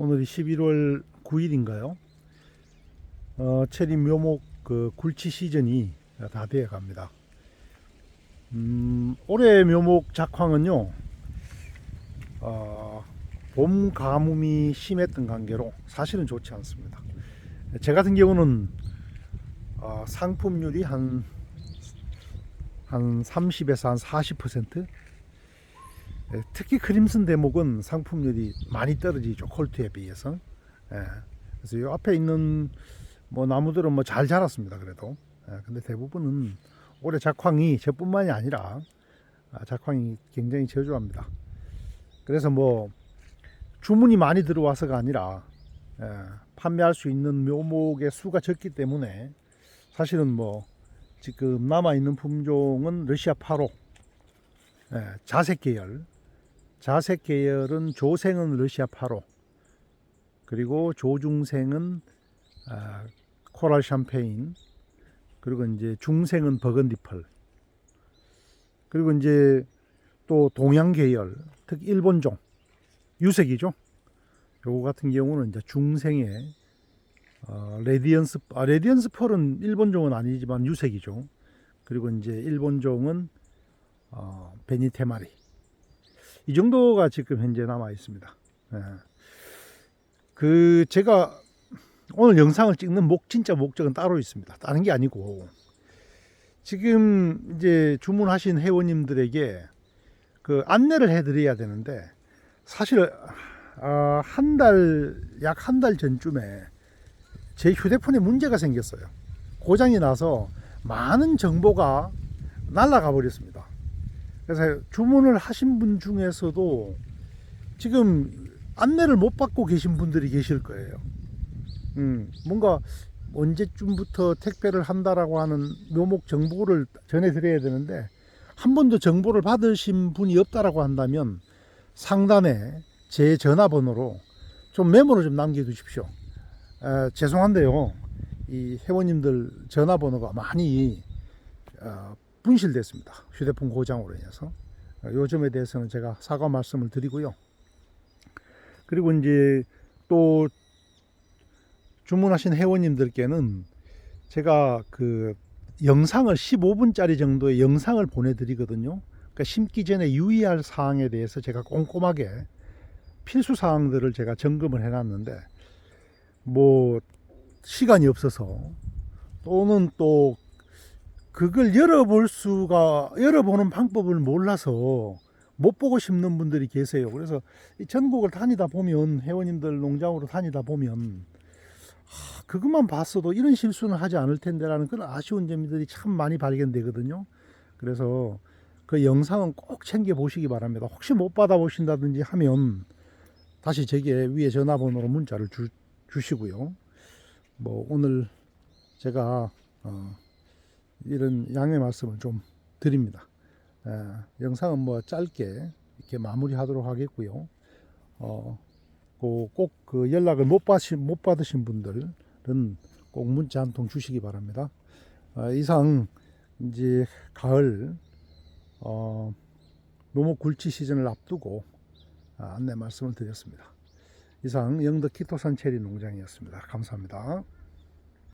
오늘이 11월 9일인가요? 어, 체리 묘목 그 굴치 시즌이 다 되어 갑니다. 음, 올해 묘목 작황은요, 어, 봄 가뭄이 심했던 관계로 사실은 좋지 않습니다. 제 같은 경우는 어, 상품률이 한, 한 30에서 한 40%? 예, 특히 크림슨 대목은 상품률이 많이 떨어지죠 콜트에 비해서. 예, 그래서 이 앞에 있는 뭐 나무들은 뭐 잘 자랐습니다 그래도. 예, 근데 대부분은 올해 작황이 저뿐만이 아니라 아, 작황이 굉장히 저조합니다. 그래서 뭐 주문이 많이 들어와서가 아니라 예, 판매할 수 있는 묘목의 수가 적기 때문에 사실은 뭐 지금 남아 있는 품종은 러시아 8호 예, 자색 계열 자색 계열은 조생은 러시아 8호 그리고 조중생은 아, 코랄 샴페인 그리고 이제 중생은 버건디 펄 그리고 이제 또 동양 계열 특히 일본종 유색이죠. 요거 같은 경우는 이제 중생의 어, 레디언스 아, 레디언스 펄은 일본종은 아니지만 유색이죠. 그리고 이제 일본종은 어, 베니테마리 이 정도가 지금 현재 남아 있습니다. 예. 그 제가 오늘 영상을 찍는 목 진짜 목적은 따로 있습니다. 다른 게 아니고 지금 이제 주문하신 회원님들에게 그 안내를 해드려야 되는데 사실 아, 한달 약 한 달 전쯤에 제 휴대폰에 문제가 생겼어요. 고장이 나서 많은 정보가 날아가 버렸습니다. 그래서 주문을 하신 분 중에서도 지금 안내를 못 받고 계신 분들이 계실 거예요. 음, 뭔가 언제쯤부터 택배를 한다라고 하는 묘목 정보를 전해드려야 되는데 한 번도 정보를 받으신 분이 없다라고 한다면 상단에 제 전화번호로 좀 메모를 좀 남겨두십시오. 에, 죄송한데요, 이 회원님들 전화번호가 많이 어, 분실됐습니다. 휴대폰 고장으로 인해서. 요 점에 대해서는 제가 사과 말씀을 드리고요. 그리고 이제 또 주문하신 회원님들께는 제가 그 영상을 15분짜리 정도의 영상을 보내드리거든요. 그러니까 심기 전에 유의할 사항에 대해서 제가 꼼꼼하게 필수 사항들을 제가 점검을 해놨는데 뭐 시간이 없어서 또는 또 그걸 열어볼 수가 열어보는 방법을 몰라서 못 보고 싶는 분들이 계세요. 그래서 이 전국을 다니다 보면 회원님들 농장으로 다니다 보면 하, 그것만 봤어도 이런 실수는 하지 않을 텐데라는 그런 아쉬운 점들이 참 많이 발견되거든요. 그래서 그 영상은 꼭 챙겨 보시기 바랍니다. 혹시 못 받아 보신다든지 하면 다시 제게 위에 전화번호로 문자를 주, 주시고요. 뭐 오늘 제가 어, 이런 양해 말씀을 좀 드립니다. 에, 영상은 뭐 짧게 이렇게 마무리하도록 하겠고요. 어, 꼭 그 연락을 못 받으신, 못 받으신 분들은 꼭 문자 한 통 주시기 바랍니다. 어, 이상 이제 가을 어, 노목 굴치 시즌을 앞두고 아, 안내 말씀을 드렸습니다. 이상 영덕 키토산 체리 농장이었습니다. 감사합니다.